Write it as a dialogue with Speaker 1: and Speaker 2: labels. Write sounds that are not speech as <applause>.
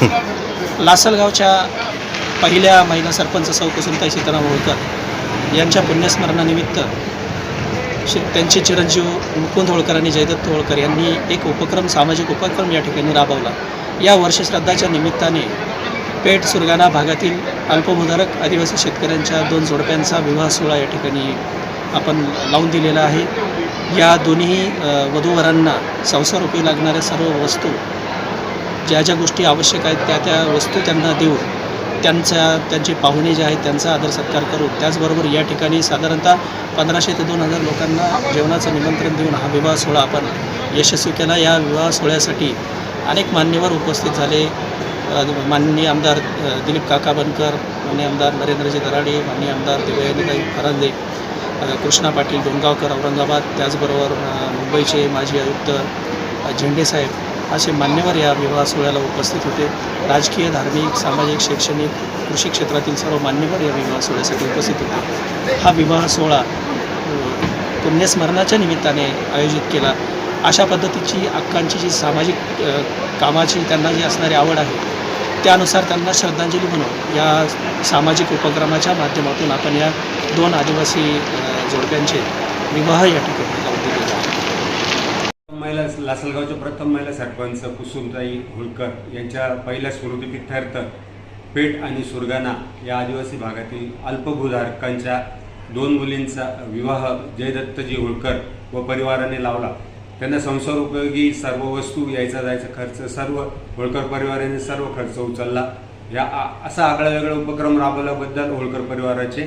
Speaker 1: <laughs> लासलगावच्या पहिल्या महिला सरपंच सौ कुसुमताई सीताराम होळकर यांच्या पुण्यस्मरणानिमित्त शि त्यांचे चिरंजीव मुकुंद होळकर आणि जयदत्त होळकर यांनी एक उपक्रम सामाजिक उपक्रम या ठिकाणी राबवला. या वर्षश्राद्धाच्या निमित्ताने पेठ सुरगाणा भागातील अल्पभूधारक आदिवासी शेतकऱ्यांच्या दोन जोडप्यांचा विवाह सोहळा या ठिकाणी आपण लावून दिलेला आहे. या दोन्ही वधूवरांना संसार उपयोगी लागणाऱ्या सर्व वस्तू ज्या ज्या गोष्टी आवश्यक आहेत त्या त्या वस्तू त्यांना देऊन त्यांचा त्यांचे पाहुणे जे आहेत त्यांचा आदर सत्कार करू त्याचबरोबर या ठिकाणी साधारणतः पंधराशे ते दोन हजार लोकांना जेवणाचं निमंत्रण देऊन हा विवाह सोहळा आपण यशस्वी केला. या विवाह सोहळ्यासाठी अनेक मान्यवर उपस्थित झाले. माननीय आमदार दिलीप काका बनकर माननीय आमदार नरेंद्रजी दराडे माननीय आमदार दिव्यानीताई फरांदे कृष्णा पाटील डोणगावकर औरंगाबाद त्याचबरोबर मुंबईचे माजी आयुक्त झेंडेसाहेब असे मान्यवर या विवाह सोहळ्याला उपस्थित होते. राजकीय धार्मिक सामाजिक शैक्षणिक कृषी क्षेत्रातील सर्व मान्यवर या विवाह सोहळ्यासाठी उपस्थित होते. हा विवाह सोहळा पुण्यस्मरणाच्या निमित्ताने आयोजित केला. अशा पद्धतीची अक्कांची जी सामाजिक कामाची त्यांना जी असणारी आवड आहे त्यानुसार त्यांना श्रद्धांजली म्हणून या सामाजिक उपक्रमाच्या माध्यमातून आपण या दोन आदिवासी जोडप्यांचे विवाह या ठिकाणी लावून दिले.
Speaker 2: महिला लासलगावच्या प्रथम महिला सरपंच कुसुमताई होळकर यांच्या पहिल्या स्मृतिप्रित्यर्थ पेठ आणि सुरगाणा या आदिवासी भागातील अल्पभूधारकांच्या दोन मुलींचा विवाह जयदत्तजी होळकर व परिवाराने लावला. त्यांना संसार उपयोगी सर्व वस्तू यायचा जायचा खर्च सर्व होळकर परिवाराने सर्व खर्च उचलला. या आ- असा आगळावेगळा उपक्रम राबवल्याबद्दल होळकर परिवाराचे